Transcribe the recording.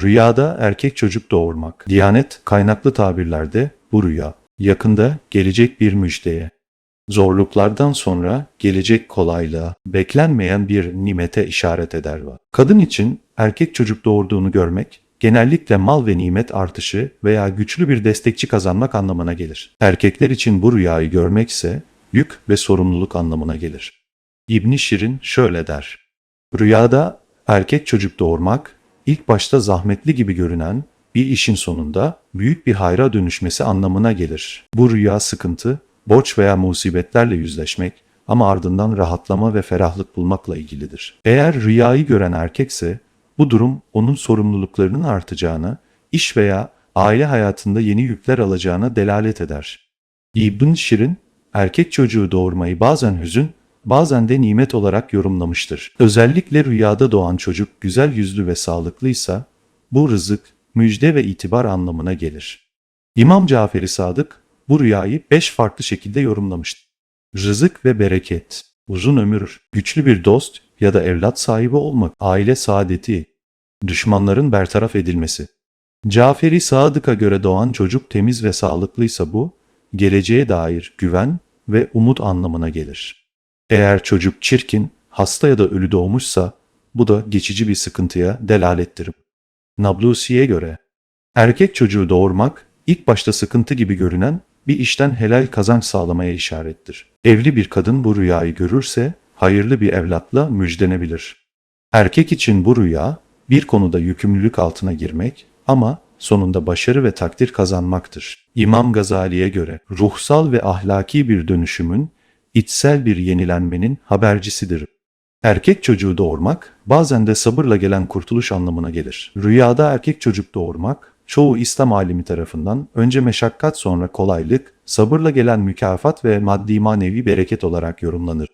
Rüyada erkek çocuk doğurmak. Diyanet kaynaklı tabirlerde bu rüya yakında gelecek bir müjdeye, zorluklardan sonra gelecek kolaylığa, beklenmeyen bir nimete işaret eder var. Kadın için erkek çocuk doğurduğunu görmek genellikle mal ve nimet artışı veya güçlü bir destekçi kazanmak anlamına gelir. Erkekler için bu rüyayı görmek ise yük ve sorumluluk anlamına gelir. İbn Şirin şöyle der. Rüyada erkek çocuk doğurmak ilk başta zahmetli gibi görünen bir işin sonunda büyük bir hayra dönüşmesi anlamına gelir. Bu rüya sıkıntı, borç veya musibetlerle yüzleşmek ama ardından rahatlama ve ferahlık bulmakla ilgilidir. Eğer rüyayı gören erkekse bu durum onun sorumluluklarının artacağına, iş veya aile hayatında yeni yükler alacağına delalet eder. İbn Şirin, erkek çocuğu doğurmayı bazen hüzün, bazen de nimet olarak yorumlamıştır. Özellikle rüyada doğan çocuk güzel yüzlü ve sağlıklıysa, bu rızık, müjde ve itibar anlamına gelir. İmam Caferi Sadık bu rüyayı beş farklı şekilde yorumlamıştır. Rızık ve bereket, uzun ömür, güçlü bir dost ya da evlat sahibi olmak, aile saadeti, düşmanların bertaraf edilmesi. Caferi Sadık'a göre doğan çocuk temiz ve sağlıklıysa bu, geleceğe dair güven ve umut anlamına gelir. Eğer çocuk çirkin, hasta ya da ölü doğmuşsa, bu da geçici bir sıkıntıya delalettir. Nablusi'ye göre, erkek çocuğu doğurmak, ilk başta sıkıntı gibi görünen bir işten helal kazanç sağlamaya işarettir. Evli bir kadın bu rüyayı görürse, hayırlı bir evlatla müjdenebilir. Erkek için bu rüya, bir konuda yükümlülük altına girmek ama sonunda başarı ve takdir kazanmaktır. İmam Gazali'ye göre ruhsal ve ahlaki bir dönüşümün, içsel bir yenilenmenin habercisidir. Erkek çocuğu doğurmak bazen de sabırla gelen kurtuluş anlamına gelir. Rüyada erkek çocuk doğurmak çoğu İslam alimi tarafından önce meşakkat sonra kolaylık, sabırla gelen mükafat ve maddi manevi bereket olarak yorumlanır.